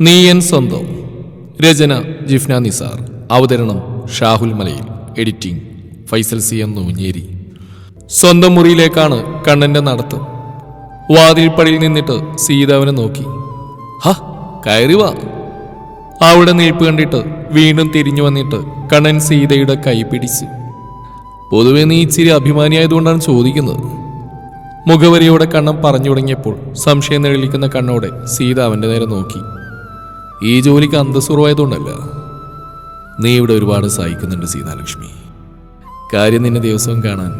നീയൻ സ്വന്തം. രചന ജിഫ്ന നിസാർ. അവതരണം Shahul Malayil. Editing Faisal C M Noonjeri. സ്വന്തം മുറിയിലേക്കാണ് കണ്ണന്റെ നടത്തം. വാതിൽപ്പടിയിൽ നിന്നിട്ട് സീതാവിനെ നോക്കി. ഹ കയറി വാ. അവിടെ നിൽപ്പ് കണ്ടിട്ട് വീണ്ടും തിരിഞ്ഞു വന്നിട്ട് കണ്ണൻ സീതയുടെ കൈ പിടിച്ച്. പൊതുവെ നീ ഇച്ചിരി അഭിമാനിയായതുകൊണ്ടാണ് ചോദിക്കുന്നത്. മുഖവരിയോടെ കണ്ണം പറഞ്ഞു തുടങ്ങിയപ്പോൾ സംശയം നിഴലിക്കുന്ന കണ്ണോടെ സീത അവന്റെ നേരെ നോക്കി. ഈ ജോലിക്ക് അന്തസ്സുറവായതുകൊണ്ടല്ല നീ ഇവിടെ ഒരുപാട് സഹിക്കുന്നുണ്ട് സീതാലക്ഷ്മി. കാര്യം നിന്നെ ദിവസവും കാണാൻ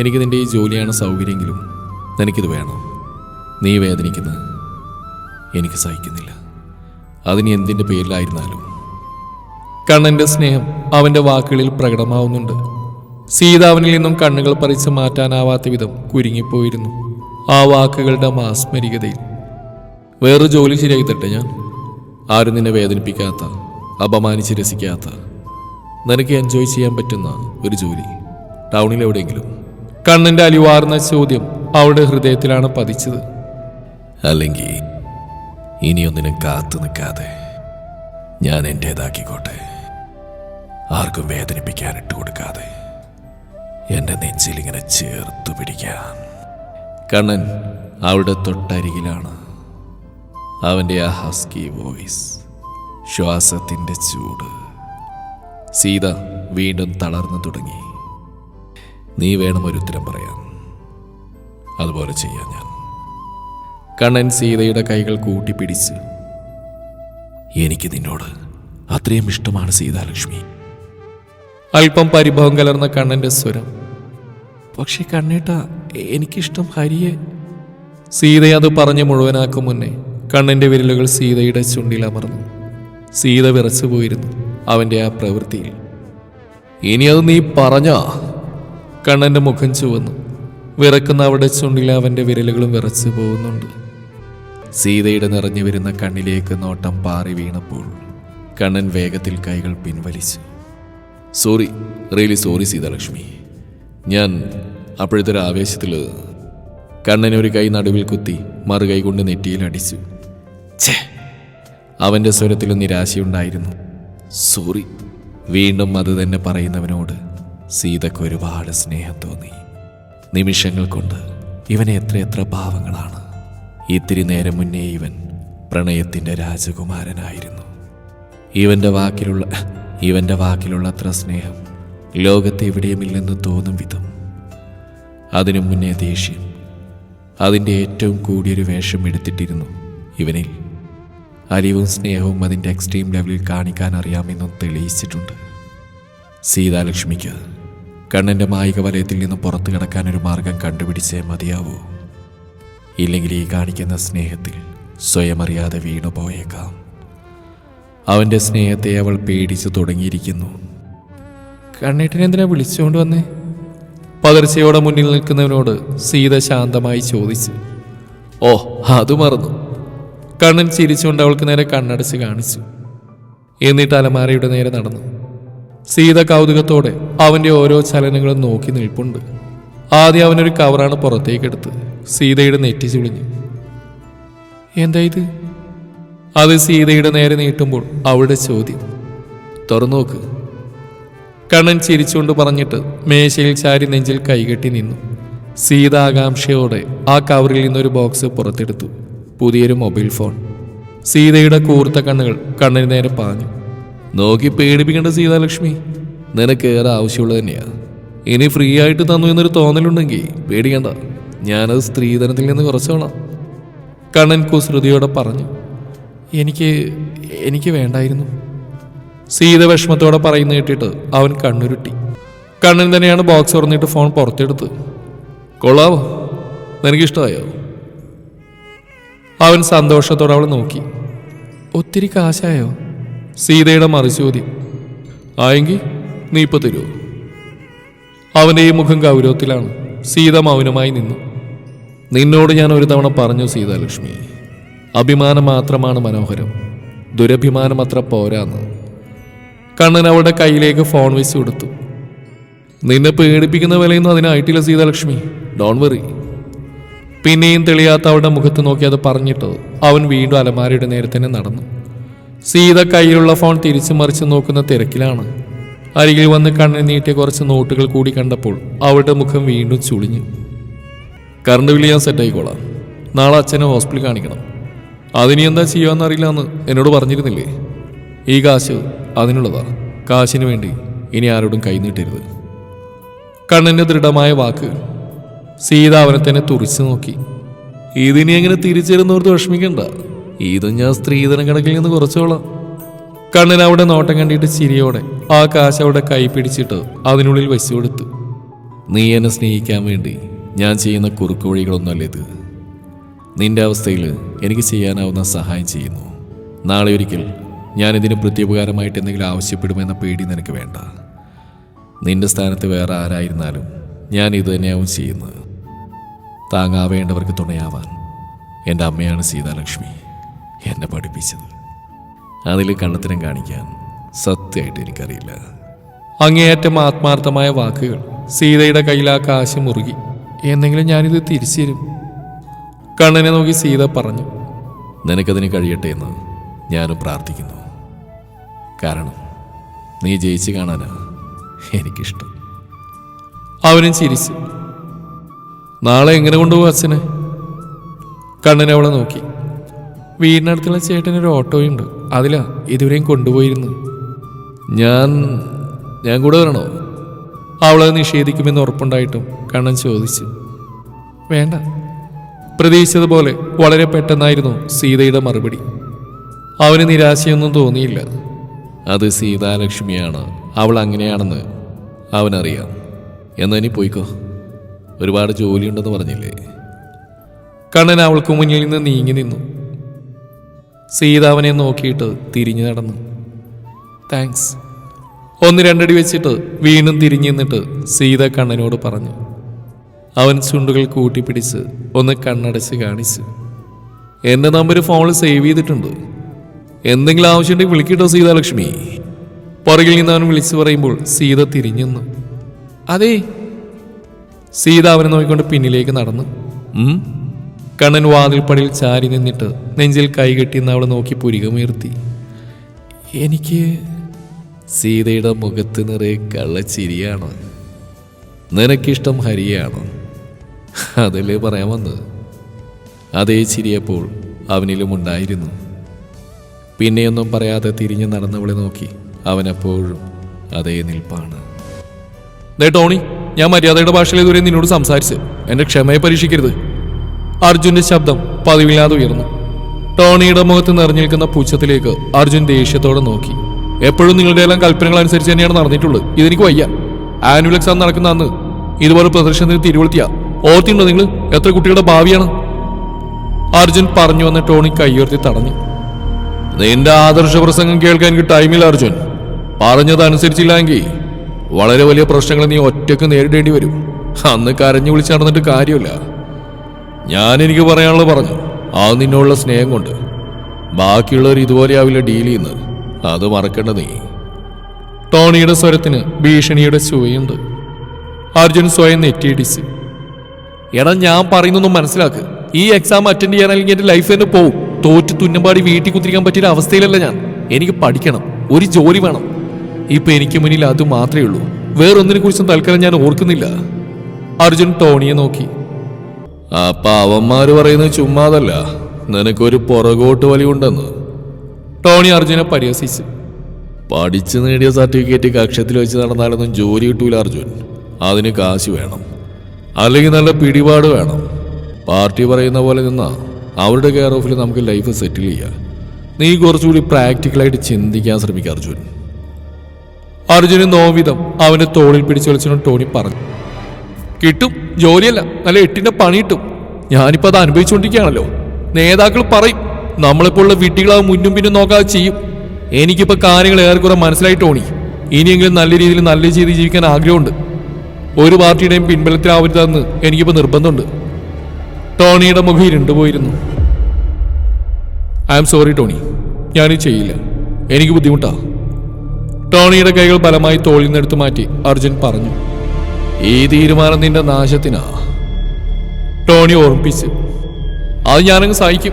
എനിക്ക് നിന്റെ ഈ ജോലിയാണ് സൗകര്യമെങ്കിലും നിനക്കിത് വേണം. നീ വേദനിക്കുന്നത് എനിക്ക് സഹിക്കുന്നില്ല. അതിന് എന്തിന്റെ പേരിലായിരുന്നാലും. കണ്ണന്റെ സ്നേഹം അവന്റെ വാക്കുകളിൽ പ്രകടമാവുന്നുണ്ട്. സീതാവിനിൽ നിന്നും കണ്ണുകൾ പറിച്ച് മാറ്റാനാവാത്ത വിധം കുരുങ്ങിപ്പോയിരുന്നു. ആ വാക്കുകളുടെ മാസ്മരികതയിൽ. വേറെ ജോലി ശരിയാക്കി തട്ടെ ഞാൻ? ആരും നിന്നെ വേദനിപ്പിക്കാത്ത അപമാനിച്ച് രസിക്കാത്ത. നിനക്ക് എൻജോയ് ചെയ്യാൻ പറ്റുന്ന ഒരു ജോലി. ടൗണിൽ എവിടെയെങ്കിലും. കണ്ണിന്റെ അലിവാർന്ന ചോദ്യം അവളുടെ ഹൃദയത്തിലാണ് പതിച്ചത്. അല്ലെങ്കിൽ ഇനിയൊന്നിനും കാത്തു നിൽക്കാതെ ഞാൻ എന്റേതാക്കിക്കോട്ടെ ആർക്കും വേദനിപ്പിക്കാൻ ഇട്ട് കൊടുക്കാതെ എന്റെ നെഞ്ചിലിങ്ങനെ ചേർത്തു പിടിക്കാൻ. കണ്ണൻ അവളുടെ തൊട്ടരികിലാണ്. അവന്റെ ആ ഹസ്കി വോയിസ് ശ്വാസത്തിന്റെ ചൂട്. സീത വീണ്ടും തളർന്നു തുടങ്ങി. നീ വേണം ഒരു ഉത്തരം പറയാൻ. അതുപോലെ ചെയ്യാം ഞാൻ. കണ്ണൻ സീതയുടെ കൈകൾ കൂട്ടിപ്പിടിച്ച് എനിക്ക് നിന്നോട് അത്രയും ഇഷ്ടമാണ് സീതാലക്ഷ്മി. അല്പം പരിഭവം കലർന്ന കണ്ണന്റെ സ്വരം പക്ഷേ കണ്ണേട്ട എനിക്കിഷ്ടം ഹരിയെ. സീത അത് പറഞ്ഞ് മുഴുവനാക്കും മുന്നേ കണ്ണന്റെ വിരലുകൾ സീതയുടെ ചുണ്ടിൽ അമർന്നു. സീത വിറച്ചു പോയിരുന്നു അവന്റെ ആ പ്രവൃത്തിയിൽ. ഇനി അത് നീ പറഞ്ഞാ? കണ്ണന്റെ മുഖം ചുവന്നു. വിറക്കുന്ന അവിടെ ചുണ്ടിൽ അവന്റെ വിരലുകളും വിറച്ചു പോകുന്നുണ്ട്. സീതയുടെ നിറഞ്ഞു വരുന്ന കണ്ണിലേക്ക് നോട്ടം പാറി വീണപ്പോൾ കണ്ണൻ വേഗത്തിൽ കൈകൾ പിൻവലിച്ചു. Sorry really sorry Seethalakshmi. ഞാൻ അപ്പോഴത്തെ ഒരു ആവേശത്തിൽ കണ്ണൻ ഒരു കൈ നടുവിൽ കുത്തി മറുകൈ കൊണ്ട് നെറ്റിയിൽ അടിച്ചു. അവന്റെ സ്വരത്തിൽ നിരാശയുണ്ടായിരുന്നു. സോറി. വീണ്ടും അത് തന്നെ പറയുന്നവനോട് സീതയ്ക്ക് ഒരുപാട് സ്നേഹം തോന്നി. നിമിഷങ്ങൾ കൊണ്ട് ഇവനെ എത്രയെത്ര ഭാവങ്ങളാണ് ഇത്തിരി നേരം മുന്നേ ഇവൻ പ്രണയത്തിന്റെ രാജകുമാരനായിരുന്നു. ഇവന്റെ വാക്കിലുള്ള ഇവന്റെ വാക്കിലുള്ള അത്ര സ്നേഹം ലോകത്ത് എവിടെയുമില്ലെന്ന് തോന്നും വിധം. അതിനു മുന്നേ ദേഷ്യം അതിന്റെ ഏറ്റവും കൂടിയൊരു വേഷം എടുത്തിട്ടിരുന്നു ഇവനിൽ. അലിവും സ്നേഹവും അതിന്റെ എക്സ്ട്രീം ലെവലിൽ കാണിക്കാൻ അറിയാമെന്നും തെളിയിച്ചിട്ടുണ്ട്. സീതാലക്ഷ്മിക്ക് കണ്ണന്റെ മായിക വലയത്തിൽ നിന്ന് പുറത്തു കിടക്കാൻ ഒരു മാർഗം കണ്ടുപിടിച്ചേ മതിയാവൂ. ഇല്ലെങ്കിൽ ഈ കാണിക്കുന്ന സ്നേഹത്തിൽ സ്വയം അറിയാതെ വീണു പോയേക്കാം. അവന്റെ സ്നേഹത്തെ അവൾ പേടിച്ചു തുടങ്ങിയിരിക്കുന്നു. കണ്ണേട്ടനെ എന്തിനാ വിളിച്ചുകൊണ്ട് വന്നേ? പകർച്ചയോടെ മുന്നിൽ നിൽക്കുന്നവനോട് സീത ശാന്തമായി ചോദിച്ചു. ഓ അത് മറന്നു. കണ്ണൻ ചിരിച്ചുകൊണ്ട് അവൾക്ക് നേരെ കണ്ണടച്ച് കാണിച്ചു. എന്നിട്ട് അലമാരയുടെ നേരെ നടന്നു. സീത കൗതുകത്തോടെ അവന്റെ ഓരോ ചലനങ്ങളും നോക്കി നിൽപ്പുണ്ട്. ആദ്യം അവനൊരു കവറാണ് പുറത്തേക്കെടുത്ത് സീതയുടെ നെറ്റി ചുളിഞ്ഞു. എന്താ ഇത്? അത് സീതയുടെ നേരെ നീട്ടുമ്പോൾ അവളുടെ ചോദ്യം. തുറന്നു നോക്ക്. കണ്ണൻ ചിരിച്ചുകൊണ്ട് പറഞ്ഞിട്ട് മേശയിൽ ചാരി നെഞ്ചിൽ കൈകെട്ടി നിന്നു. സീത ആകാംക്ഷയോടെ ആ കവറിൽ നിന്നൊരു ബോക്സ് പുറത്തെടുത്തു. പുതിയൊരു മൊബൈൽ ഫോൺ. സീതയുടെ കൂർത്ത കണ്ണുകൾ കണ്ണിന് നേരെ പാഞ്ഞു. നോക്കി പേടിപ്പിക്കേണ്ട സീതാലക്ഷ്മി നിനക്ക് ഏറെ ആവശ്യമുള്ളത് തന്നെയാണ് ഇനി ഫ്രീ ആയിട്ട് തന്നു എന്നൊരു തോന്നലുണ്ടെങ്കിൽ പേടിക്കണ്ട. ഞാനത് സ്ത്രീധനത്തിൽ നിന്ന് കുറച്ചോളാം. കണ്ണൻ കുസൃതിയോടെ പറഞ്ഞു എനിക്ക് എനിക്ക് വേണ്ടായിരുന്നു. സീത വിഷമത്തോടെ പറയുന്ന കേട്ടിട്ട് അവൻ കണ്ണുരുട്ടി. കണ്ണൻ തന്നെയാണ് ബോക്സ് തുറന്നിട്ട് ഫോൺ പുറത്തെടുത്ത് കൊള്ളാവോ? നിനക്കിഷ്ടമായോ? അവൻ സന്തോഷത്തോടെ അവൾ നോക്കി. ഒത്തിരി കാശായോ? സീതയുടെ മറുചോദ്യം. ആയെങ്കിൽ നീ ഇപ്പൊ തരുമോ അവന്റെ ഈ മുഖം ഗൗരവത്തിലാണ്. സീത മൗനമായി നിന്നു. നിന്നോട് ഞാൻ ഒരു തവണ പറഞ്ഞു സീതാലക്ഷ്മി. അഭിമാനം മാത്രമാണ് മനോഹരം. ദുരഭിമാനം അത്ര പോരാന്ന്. കണ്ണൻ അവളുടെ കയ്യിലേക്ക് ഫോൺ വെച്ച് കൊടുത്തു. നിന്നെ പേടിപ്പിക്കുന്ന വിലയൊന്നും അതിനായിട്ടില്ല സീതാലക്ഷ്മി. ഡോൺ വെറി പിന്നെയും തെളിയാത്ത അവളുടെ മുഖത്ത് നോക്കി അത് പറഞ്ഞിട്ടത് അവൻ വീണ്ടും അലമാരയുടെ നേരെ തന്നെ നടന്നു. സീത കയ്യിലുള്ള ഫോൺ തിരിച്ചു മറിച്ച് നോക്കുന്ന തിരക്കിലാണ്. അരികിൽ വന്ന് കണ്ണിൽ നീട്ടിയ കുറച്ച് നോട്ടുകൾ കൂടി കണ്ടപ്പോൾ അവളുടെ മുഖം വീണ്ടും ചുളിഞ്ഞു. കറണ്ട് ബില്ല് ഞാൻ സെറ്റ് ആയിക്കോളാം. നാളെ അച്ഛനെ ഹോസ്പിറ്റലിൽ കാണിക്കണം. അതിനി എന്താ ചെയ്യാമെന്നറിയില്ല എന്ന് എന്നോട് പറഞ്ഞിരുന്നില്ലേ? ഈ കാശ് അതിനുള്ളതാ. കാശിന് വേണ്ടി ഇനി ആരോടും കൈനീട്ടരുത് കണ്ണന്റെ ദൃഢമായ വാക്കുകൾ സീത അവനെ തന്നെ തുറിച്ചു നോക്കി. ഇതിനി എങ്ങനെ തിരിച്ചിരുന്നോർത്ത് വിഷമിക്കണ്ട. ഇതും ഞാൻ സ്ത്രീധനം കണക്കിൽ നിന്ന് കുറച്ചോളാം. കണ്ണൻ അവിടെ നോട്ടം കണ്ടിട്ട് ചിരിയോടെ ആ കാശ് അവിടെ കൈ പിടിച്ചിട്ട് അതിനുള്ളിൽ വെച്ചു കൊടുത്തു. നീ എന്നെ സ്നേഹിക്കാൻ വേണ്ടി ഞാൻ ചെയ്യുന്ന കുറുക്കു വഴികളൊന്നുമല്ല ഇത്. നിന്റെ അവസ്ഥയിൽ എനിക്ക് ചെയ്യാനാവുന്ന സഹായം ചെയ്യുന്നു. നാളെ ഒരിക്കൽ ഞാൻ ഇതിന് പ്രത്യുപകാരമായിട്ട് എന്തെങ്കിലും ആവശ്യപ്പെടുമെന്ന പേടി നിനക്ക് വേണ്ട. നിന്റെ സ്ഥാനത്ത് വേറെ ആരായിരുന്നാലും ഞാൻ ഇത് തന്നെയാവും ചെയ്യുന്നത്. താങ്ങാവേണ്ടവർക്ക് തുണയാവാൻ എന്റെ അമ്മയാണ് സീതാലക്ഷ്മി എന്നെ പഠിപ്പിച്ചത്. അതിൽ കണ്ണത്തിനം കാണിക്കാൻ സത്യമായിട്ട് എനിക്കറിയില്ല. അങ്ങേയറ്റം ആത്മാർത്ഥമായ വാക്കുകൾ സീതയുടെ കയ്യിൽ ആ കാശ് മുറുകി. എന്തെങ്കിലും ഞാനിത് തിരിച്ചു തരും കണ്ണനെ നോക്കി സീത പറഞ്ഞു നിനക്കതിന് കഴിയട്ടെ എന്ന് ഞാനും പ്രാർത്ഥിക്കുന്നു. കാരണം നീ ജയിച്ചു കാണാനാ എനിക്കിഷ്ടം. അവനും ചിരിച്ചു. നാളെ എങ്ങനെ കൊണ്ടുപോകും അച്ഛനെ കണ്ണിനെ അവളെ നോക്കി. വീടിനടുത്തുള്ള ചേട്ടനൊരു ഓട്ടോയുണ്ട്. അതിലാ ഇതുവരെയും കൊണ്ടുപോയിരുന്നു ഞാൻ ഞാൻ കൂടെ വരണോ? അവളെ നിഷേധിക്കുമെന്ന് ഉറപ്പുണ്ടായിട്ടും കണ്ണൻ ചോദിച്ചു. വേണ്ട. പ്രതീക്ഷിച്ചതുപോലെ വളരെ പെട്ടെന്നായിരുന്നു സീതയുടെ മറുപടി. അവന് നിരാശയൊന്നും തോന്നിയില്ല. അത് സീതാലക്ഷ്മിയാണ്. അവൾ അങ്ങനെയാണെന്ന് അവനറിയാം. എന്നാ നീ പോയിക്കോ. ഒരുപാട് ജോലിയുണ്ടെന്ന് പറഞ്ഞില്ലേ? കണ്ണൻ അവൾക്ക് മുന്നിൽ നിന്ന് നീങ്ങി നിന്നു. സീതാവിനെ നോക്കിയിട്ട് തിരിഞ്ഞു നടന്നു. താങ്ക്സ്. ഒന്ന് രണ്ടടി വെച്ചിട്ട് വീണ്ടും തിരിഞ്ഞു നിന്നിട്ട് സീത കണ്ണനോട് പറഞ്ഞു. അവൻ ചുണ്ടുകൾ കൂട്ടിപ്പിടിച്ച് ഒന്ന് കണ്ണടച്ച് കാണിച്ചു. എന്റെ നമ്പർ ഫോണിൽ സേവ് ചെയ്തിട്ടുണ്ട്. എന്തെങ്കിലും ആവശ്യമുണ്ടെങ്കിൽ വിളിക്കട്ടോ സീതാലക്ഷ്മി. പുറകിൽ നിന്ന് അവൻ വിളിച്ചു പറയുമ്പോൾ സീത തിരിഞ്ഞു അതേ സീത അവനെ നോക്കിക്കൊണ്ട് പിന്നിലേക്ക് നടന്നു? കണ്ണൻ വാതിൽപ്പടിയിൽ ചാരി നിന്നിട്ട് നെഞ്ചിൽ കൈകെട്ടിന്ന് അവളെ നോക്കി പുരികമുയർത്തി എനിക്ക് സീതയുടെ മുഖത്ത് നിറയെ കള്ളച്ചിരിയാണ്? നിനക്കിഷ്ടം ഹരിയാണ്? അതല്ലേ പറയാൻ വന്നത്. അതേ ചിരിയപ്പോൾ അവനിലും ഉണ്ടായിരുന്നു. പിന്നെയൊന്നും പറയാതെ തിരിഞ്ഞു നടന്നവളെ നോക്കി അവനപ്പോഴും അതേ നിൽപ്പാണ്. ടോണി ഞാൻ മര്യാദയുടെ ഭാഷയിൽ ഇതുവരെ നിന്നോട് സംസാരിച്ച് എന്റെ ക്ഷമയെ പരീക്ഷിക്കരുത്. അർജുന്റെ ശബ്ദം പതിവില്ലാതെ ഉയർന്നു. ടോണിയുടെ മുഖത്ത് നിറഞ്ഞു നിൽക്കുന്ന പൂച്ചത്തിലേക്ക് അർജുൻ ദേഷ്യത്തോടെ നോക്കി. എപ്പോഴും നിങ്ങളുടെ എല്ലാം കൽപ്പനകൾ അനുസരിച്ച് തന്നെയാണ് നടന്നിട്ടുള്ളത്. ഇതെനിക്ക് വയ്യ. ആനുലക്സ് ആണ് നടക്കുന്ന അന്ന് ഇതുപോലെ പ്രദർശനത്തിന് തിരുവളുത്തിയ. ഓർത്തിണ്ടോ നിങ്ങൾ? എത്ര കുട്ടികളുടെ ഭാവിയാണ്? അർജുൻ പറഞ്ഞു വന്ന ടോണി കൈയുയർത്തി തടഞ്ഞു. നിന്റെ ആദർശ പ്രസംഗം കേൾക്കാൻ എനിക്ക് ടൈമില്ല അർജുൻ. പറഞ്ഞതനുസരിച്ചില്ലെങ്കിൽ വളരെ വലിയ പ്രശ്നങ്ങൾ നീ ഒറ്റയ്ക്ക് നേരിടേണ്ടി വരും. അന്ന് കരഞ്ഞു വിളിച്ച് നടന്നിട്ട് കാര്യമില്ല. ഞാൻ എനിക്ക് പറയാനുള്ളത് പറഞ്ഞു. അത് നിന്നോടുള്ള സ്നേഹം കൊണ്ട്. ബാക്കിയുള്ളവർ ഇതുപോലെ ആവില്ല ഡീൽ ചെയ്യുന്നത്. അത് മറക്കേണ്ട നീ. ടോണിയുടെ സ്വരത്തിന് ഭീഷണിയുടെ ചുവയുണ്ട്. അർജുൻ സ്വയം നെറ്റിയിടിച്ച്. എടാ ഞാൻ പറയുന്നൊന്നും മനസ്സിലാക്ക്. ഈ എക്സാം അറ്റൻഡ് ചെയ്യാൻ അല്ലെങ്കിൽ എന്റെ ലൈഫ് തന്നെ പോവും. തോറ്റ് തുന്നമ്പാടി വീട്ടിൽ കുത്തിരിക്കാൻ പറ്റിയ അവസ്ഥയിലല്ല ഞാൻ. എനിക്ക് പഠിക്കണം. ഒരു ജോലി വേണം. ഇപ്പൊ എനിക്ക് മുന്നിൽ അത് മാത്രമേ ഉള്ളൂ. വേറൊന്നിനെ കുറിച്ചും തൽക്കാലം ഞാൻ ഓർക്കുന്നില്ല. അർജുൻ ടോണിയെ നോക്കി. അപ്പൊ അവന്മാര് പറയുന്നത് ചുമ്മാതല്ല. നിനക്കൊരു പുറകോട്ട് വലിയുണ്ടെന്ന് ടോണി അർജുനെ പരിഹസിച്ചു. പഠിച്ചു നേടിയ സർട്ടിഫിക്കറ്റ് കക്ഷത്തിൽ വെച്ച് നടന്നാലൊന്നും ജോലി കിട്ടൂല അർജുൻ. അതിന് കാശ് വേണം. അല്ലെങ്കിൽ നല്ല പിടിപാട് വേണം. പാർട്ടി പറയുന്ന പോലെ നിന്നാ. അവരുടെ കെയർ ഓഫിൽ നമുക്ക് ലൈഫ് സെറ്റിൽ ചെയ്യാം. നീ കുറച്ചുകൂടി പ്രാക്ടിക്കലായിട്ട് ചിന്തിക്കാൻ ശ്രമിക്കുക അർജുൻ. അർജുന് നോവിധം അവന്റെ തോളിൽ പിടിച്ചു വലിച്ചു ടോണി പറഞ്ഞു. കിട്ടും. ജോലിയല്ല. നല്ല എട്ടിന്റെ പണി കിട്ടും. ഞാനിപ്പോ അത് അനുഭവിച്ചുകൊണ്ടിരിക്കുകയാണല്ലോ. നേതാക്കൾ പറയും. നമ്മളിപ്പോൾ ഉള്ള വിട്ടികളാവ് മുന്നും പിന്നും നോക്കാതെ ചെയ്യും. എനിക്കിപ്പോ കാര്യങ്ങൾ ഏറെക്കുറെ മനസ്സിലായി ടോണി. ഇനിയെങ്കിലും നല്ല രീതിയിൽ നല്ല രീതിയിൽ ജീവിക്കാൻ ആഗ്രഹമുണ്ട്. ഒരു പാർട്ടിയുടെയും പിൻബലത്തിലാവരുതെന്ന് എനിക്കിപ്പോ നിർബന്ധമുണ്ട്. ടോണിയുടെ മുഖം ഇരുണ്ടുപോയിരുന്നു ഐ എം സോറി ടോണി. ഞാനിത് ചെയ്യില്ല. എനിക്ക് ബുദ്ധിമുട്ടാ. ടോണിയുടെ കൈകൾ ബലമായി തോളിൽ നിന്നെടുത്തു മാറ്റി അർജുൻ പറഞ്ഞു ഈ തീരുമാനം നിന്റെ നാശത്തിനാ. ടോണി ഓർമ്മിപ്പിച്ചു അത് ഞാനങ്ങ് സഹിക്കും.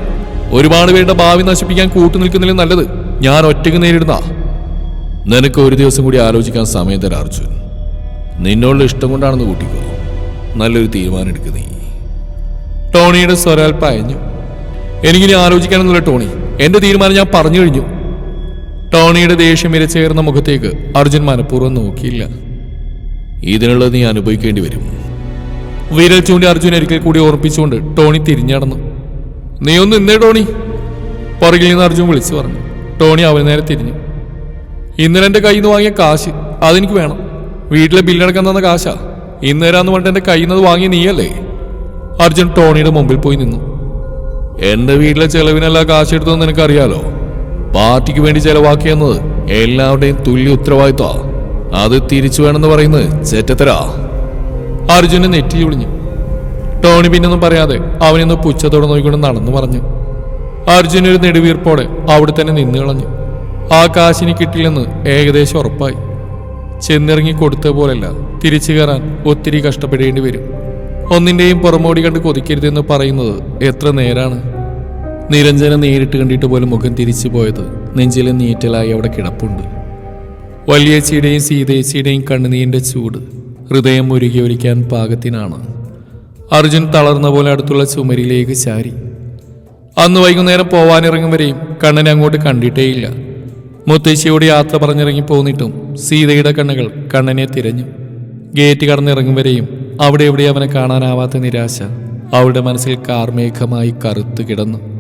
ഒരുപാട് പേരുടെ ഭാവി നശിപ്പിക്കാൻ കൂട്ടു നിൽക്കുന്നില്ല നല്ലത് ഞാൻ ഒറ്റയ്ക്ക് നേരിടുന്ന. നിനക്ക് ഒരു ദിവസം കൂടി ആലോചിക്കാൻ സമയം തരാം അർജുൻ. നിന്നോടുള്ള ഇഷ്ടം കൊണ്ടാണെന്ന് കൂട്ടിക്കോ. നല്ലൊരു തീരുമാനം എടുക്കുക നീ. ടോണിയുടെ സ്വരാൽപ്പ അയഞ്ഞു എനിക്കിനി ആലോചിക്കാനൊന്നുമില്ല ടോണി എന്റെ തീരുമാനം ഞാൻ പറഞ്ഞു കഴിഞ്ഞു. ടോണിയുടെ ദേഷ്യം ഇരച്ചേർന്ന മുഖത്തേക്ക് അർജുൻ മനഃപൂർവം നോക്കിയില്ല. ഇതിനുള്ളത് നീ അനുഭവിക്കേണ്ടി വരും. വിരൽ ചൂണ്ടി അർജുൻ ഒരിക്കൽ കൂടി ഓർപ്പിച്ചുകൊണ്ട് ടോണി തിരിഞ്ഞടന്നു നീ ഒന്ന് ഇന്നേ ടോണി പുറകിൽ നിന്ന് അർജുൻ വിളിച്ചു പറഞ്ഞു. ടോണി അവന് നേരെ തിരിഞ്ഞു. ഇന്നലെ എന്റെ കയ്യിൽ നിന്ന് വാങ്ങിയ കാശ് അതെനിക്ക് വേണം. വീട്ടിലെ ബില്ലടക്കം തന്ന കാശാ. ഇന്നേരാന്ന് പറഞ്ഞിട്ട് എന്റെ കയ്യിൽ നിന്ന് വാങ്ങിയ നീയല്ലേ? അർജുൻ ടോണിയുടെ മുമ്പിൽ പോയി നിന്നു. എന്റെ വീട്ടിലെ ചെലവിനെല്ലാം കാശ് എടുത്തെന്ന് നിനക്കറിയാലോ? പാർട്ടിക്ക് വേണ്ടി ചെലവാക്കിയെന്നത് എല്ലാവരുടെയും തുല്യ ഉത്തരവാദിത്വ. അത് തിരിച്ചു വേണമെന്ന് പറയുന്നത് ചെറ്റത്തരാ. അർജുന് നെറ്റി ഒളിഞ്ഞു ടോണി പിന്നൊന്നും പറയാതെ അവനൊന്ന് പുച്ഛത്തോടെ നോക്കിക്കൊണ്ട് നടന്നു പറഞ്ഞു അർജുൻ ഒരു നെടുവീർപ്പോടെ അവിടെ തന്നെ നിന്ന് കളഞ്ഞു. ആ കാശിനി കിട്ടില്ലെന്ന് ഏകദേശം ഉറപ്പായി. ചെന്നിറങ്ങി കൊടുത്ത പോലല്ല തിരിച്ചു കയറാൻ ഒത്തിരി കഷ്ടപ്പെടേണ്ടി വരും. ഒന്നിന്റെയും പുറമോടി കണ്ട് കൊതിക്കരുതെന്ന് പറയുന്നത് എത്ര നേരാണ്. നിരഞ്ജന നേരിട്ട് കണ്ടിട്ട് പോലും മുഖം തിരിച്ചു പോയത് നെഞ്ചിലെ നീറ്റലായി അവിടെ കിടപ്പുണ്ട്. വലിയച്ചിയുടെയും സീതേച്ചിയുടെയും കണ്ണുനീരിന്റെ ചൂട് ഹൃദയം ഒരുകി ഒലിക്കാൻ പാകത്തിനാണ്. അർജുൻ തളർന്ന പോലെ അടുത്തുള്ള ചുമരിലേക്ക് ചാരി. അന്ന് വൈകുന്നേരം പോവാനിറങ്ങും വരെയും കണ്ണനെ അങ്ങോട്ട് കണ്ടിട്ടേയില്ല. മുത്തശ്ശിയോട് യാത്ര പറഞ്ഞിറങ്ങി പോന്നിട്ടും സീതയുടെ കണ്ണുകൾ കണ്ണനെ തിരഞ്ഞു. ഗേറ്റ് കടന്നിറങ്ങും വരെയും അവിടെ എവിടെ അവനെ കാണാനാവാത്ത നിരാശ അവളുടെ മനസ്സിൽ കാർമേഘമായി കറുത്തു കിടന്നു.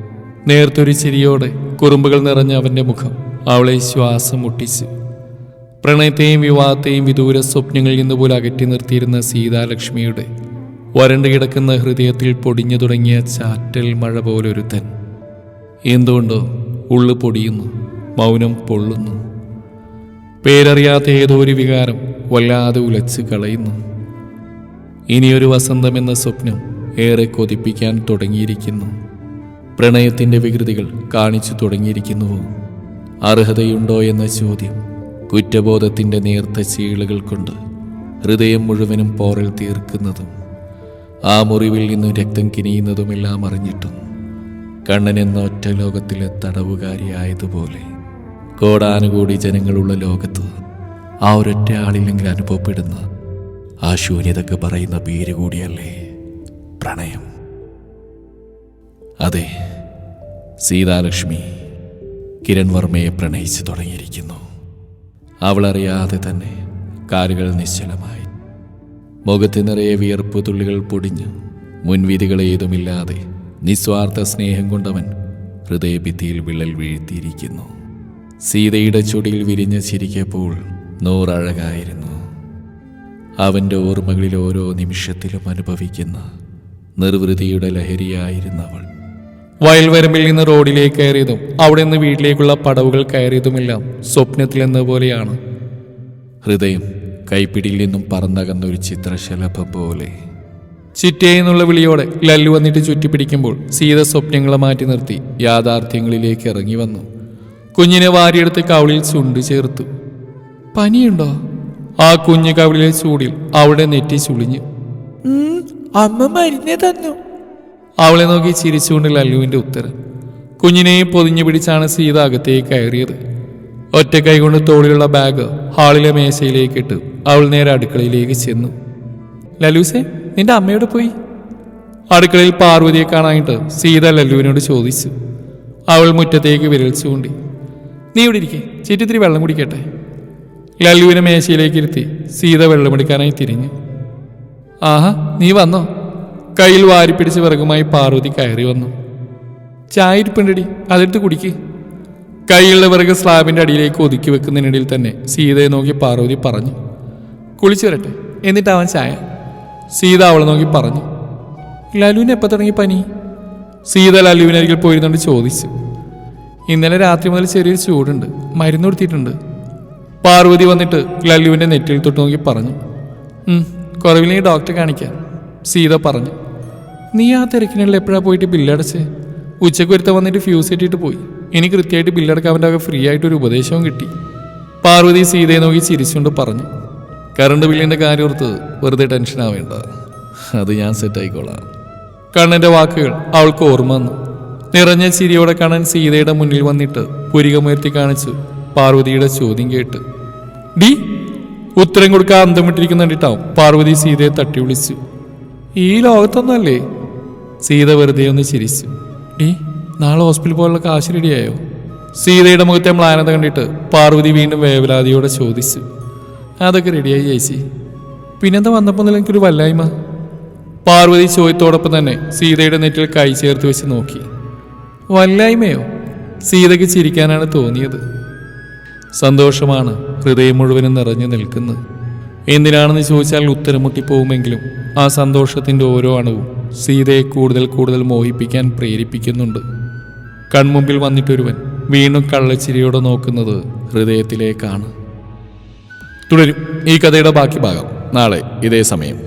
നേർത്തൊരു ചിരിയോടെ കുറുമ്പുകൾ നിറഞ്ഞ അവന്റെ മുഖം അവളെ ശ്വാസം മുട്ടിച്ച്. പ്രണയത്തെയും വിവാഹത്തെയും വിദൂര സ്വപ്നങ്ങളിൽ നിന്ന് പോലും അകറ്റി നിർത്തിയിരുന്ന സീതാലക്ഷ്മിയുടെ വരണ്ടു കിടക്കുന്ന ഹൃദയത്തിൽ പൊടിഞ്ഞു തുടങ്ങിയ ചാറ്റൽ മഴ പോലൊരുത്തൻ. എന്തുകൊണ്ടോ ഉള്ളു പൊടിയുന്നു മൗനം പൊള്ളുന്നു. പേരറിയാത്ത ഏതോ ഒരു വികാരം വല്ലാതെ ഉലച്ച് കളയുന്നു. ഇനിയൊരു വസന്തമെന്ന സ്വപ്നം ഏറെ കൊതിപ്പിക്കാൻ തുടങ്ങിയിരിക്കുന്നു. പ്രണയത്തിന്റെ വികൃതികൾ കാണിച്ചു തുടങ്ങിയിരിക്കുന്നുവോ അർഹതയുണ്ടോ എന്ന ചോദ്യം കുറ്റബോധത്തിന്റെ നേർത്ത ചീളുകൾ കൊണ്ട് ഹൃദയം മുഴുവനും പോറൽ തീർക്കുന്നതും ആ മുറിവിൽ നിന്ന് രക്തം കിനിയുന്നതുമെല്ലാം അറിഞ്ഞിട്ടും കണ്ണൻ എന്ന ഒറ്റ ലോകത്തിലെ തടവുകാരിയായതുപോലെ കോടാനുകൂടി ജനങ്ങളുള്ള ലോകത്ത് ആ ഒരൊറ്റ ആളില്ലെങ്കിൽ അനുഭവപ്പെടുന്ന ആ ശൂന്യതക്ക് പറയുന്ന പേര് കൂടിയല്ലേ പ്രണയം. അതെ സീതാലക്ഷ്മി കിരൺ വർമ്മയെ പ്രണയിച്ചു തുടങ്ങിയിരിക്കുന്നു. അവളറിയാതെ തന്നെ കാലുകൾ നിശ്ചലമായി. മുഖത്ത് നിറയെ വിയർപ്പ് തുള്ളികൾ പൊടിഞ്ഞ് മുൻവിധികൾ ഏതുമില്ലാതെ നിസ്വാർത്ഥ സ്നേഹം കൊണ്ടവൻ ഹൃദയഭിത്തിയിൽ വിള്ളൽ വീഴ്ത്തിയിരിക്കുന്നു. സീതയുടെ ചുടിയിൽ വിരിഞ്ഞ ചിരിക്കപ്പോൾ നൂറഴകായിരുന്നു. അവന്റെ ഓർമ്മകളിൽ ഓരോ നിമിഷത്തിലും അനുഭവിക്കുന്ന നിർവൃതിയുടെ ലഹരിയായിരുന്നവൾ. വയൽവരമ്പിൽ നിന്ന് റോഡിലേക്ക് കയറിയതും അവിടെ നിന്ന് വീട്ടിലേക്കുള്ള പടവുകൾ കയറിയതുമെല്ലാം. സ്വപ്നത്തിലെന്ന പോലെയാണ്. ഹൃദയം കൈപ്പിടിയിൽ നിന്നും പറന്നകന്ന ഒരു ചിത്രശലഭ പോലെ. ചിറ്റേന്നുള്ള വിളിയോടെ ലല്ലു വന്നിട്ട് ചുറ്റിപ്പിടിക്കുമ്പോൾ സീത സ്വപ്നങ്ങളെ മാറ്റി നിർത്തി യാഥാർത്ഥ്യങ്ങളിലേക്ക് ഇറങ്ങി വന്നു. കുഞ്ഞിനെ വാരിയെടുത്ത് കവളിൽ ചുണ്ടു ചേർത്തു. പനിയുണ്ടോ? ആ കുഞ്ഞു കവളിലെ ചൂടിൽ അവിടെ നെറ്റി ചുളിഞ്ഞു. അമ്മ മരുന്നേ തന്നു. അവളെ നോക്കി ചിരിച്ചുകൊണ്ട് ലല്ലുവിന്റെ ഉത്തരം. കുഞ്ഞിനെ പൊതിഞ്ഞു പിടിച്ചാണ് സീത അകത്തേക്ക് കയറിയത്. ഒറ്റ കൈകൊണ്ട് തോളിലുള്ള ബാഗ് ഹാളിലെ മേശയിലേക്ക് ഇട്ട് അവൾ നേരെ അടുക്കളയിലേക്ക് ചെന്നു. ലലുസേ നിന്റെ അമ്മയോട് പോയി. അടുക്കളയിൽ പാർവതിയെ കാണാനായിട്ട് സീത ലല്ലുവിനോട് ചോദിച്ചു. അവൾ മുറ്റത്തേക്ക് വിരൽ ചൂണ്ടി. നീ ഇവിടെ ഇരിക്കേ ചേറ്റിത്തിരി വെള്ളം കുടിക്കട്ടെ. ലല്ലുവിനെ മേശയിലേക്ക് ഇരുത്തി സീത വെള്ളമെടുക്കാനായി തിരിഞ്ഞു. ആഹാ നീ വന്നോ? കയ്യിൽ വാരിപ്പിടിച്ച് വിറകുമായി പാർവതി കയറി വന്നു. ചായ ഇരിപ്പുണ്ടടി അതെടുത്ത് കുടിക്ക്. കൈയുള്ള വിറക് സ്ലാബിന്റെ അടിയിലേക്ക് ഒതുക്കി വെക്കുന്നതിനിടയിൽ തന്നെ സീതയെ നോക്കി പാർവതി പറഞ്ഞു കുളിച്ചു വരട്ടെ എന്നിട്ട് അവൻ ചായ. സീത അവളെ നോക്കി പറഞ്ഞു ലലുവിന് എപ്പോൾ തുടങ്ങി പനി? സീത ലലുവിനരികിൽ പോയിരുന്നുകൊണ്ട് ചോദിച്ചു ഇന്നലെ രാത്രി മുതൽ ചെറിയൊരു ചൂടുണ്ട് മരുന്ന് കൊടുത്തിട്ടുണ്ട്. പാർവതി വന്നിട്ട് ലല്ലുവിന്റെ നെറ്റിയിൽ തൊട്ട് നോക്കി പറഞ്ഞു "ഉം, കുറവില്ലെങ്കിൽ ഡോക്ടറെ കാണിക്കാം സീത പറഞ്ഞു. നീ ആ തിരക്കിനുള്ള എപ്പോഴാ പോയിട്ട് ബില്ലടച്ച് ഉച്ചയ്ക്ക് ഒരുത്ത വന്നിട്ട് ഫ്യൂസ് ഇട്ടിട്ട് പോയി. എനിക്ക് കൃത്യമായിട്ട് ബില്ലടക്കാൻ അവന്റെ ഫ്രീ ആയിട്ട് ഒരു ഉപദേശവും കിട്ടി. പാർവതി സീതയെ നോക്കി ചിരിച്ചുകൊണ്ട് പറഞ്ഞു. കറണ്ട് ബില്ലിന്റെ കാര്യം ഓർത്ത് വെറുതെ ടെൻഷൻ ആവേണ്ട. അത് ഞാൻ സെറ്റ് ആയിക്കോളാം. കണ്ണന്റെ വാക്കുകൾ അവൾക്ക് ഓർമ്മ വന്നു. നിറഞ്ഞ ചിരിയോടെ കണ്ണൻ സീതയുടെ മുന്നിൽ വന്നിട്ട് പുരികമുയർത്തി കാണിച്ചു പാർവതിയുടെ ചോദ്യം കേട്ട്. ഡി ഉത്തരം കൊടുക്കാൻ അന്തം വിട്ടിരിക്കുന്ന കണ്ടിട്ടാവും പാർവതി സീതയെ തട്ടി വിളിച്ചു. ഈ ലോകത്തൊന്നല്ലേ സീത വെറുതെ ഒന്ന് ചിരിച്ചു. ഡി നാളെ ഹോസ്പിറ്റലിൽ പോലുള്ള കാശ് റെഡിയായോ? സീതയുടെ മുഖത്തെ മ്ലാനത കണ്ടിട്ട് പാർവതി വീണ്ടും വേവലാതിയോടെ ചോദിച്ചു. അതൊക്കെ റെഡിയായി ചേച്ചി. പിന്നെന്താ വന്നപ്പോൾ നില എനിക്കൊരു വല്ലായ്മ? പാർവതി ചോദ്യത്തോടൊപ്പം തന്നെ സീതയുടെ നെറ്റിൽ കൈ ചേർത്ത് വെച്ച് നോക്കി. വല്ലായ്മയോ? സീതയ്ക്ക് ചിരിക്കാനാണ് തോന്നിയത്. സന്തോഷമാണ് ഹൃദയം മുഴുവനും നിറഞ്ഞു നിൽക്കുന്നത്. എന്തിനാണെന്ന് ചോദിച്ചാൽ ഉത്തരം മുട്ടിപ്പോവുമെങ്കിലും ആ സന്തോഷത്തിന്റെ ഓരോ അണുവും സീതയെ കൂടുതൽ കൂടുതൽ മോഹിപ്പിക്കാൻ പ്രേരിപ്പിക്കുന്നുണ്ട്. കൺമുമ്പിൽ വന്നിട്ടൊരുവൻ വീണ്ടും കള്ളച്ചിരിയോടെ നോക്കുന്നത് ഹൃദയത്തിലേക്കാണ്. തുടരും ഈ കഥയുടെ ബാക്കി ഭാഗം നാളെ ഇതേ സമയം.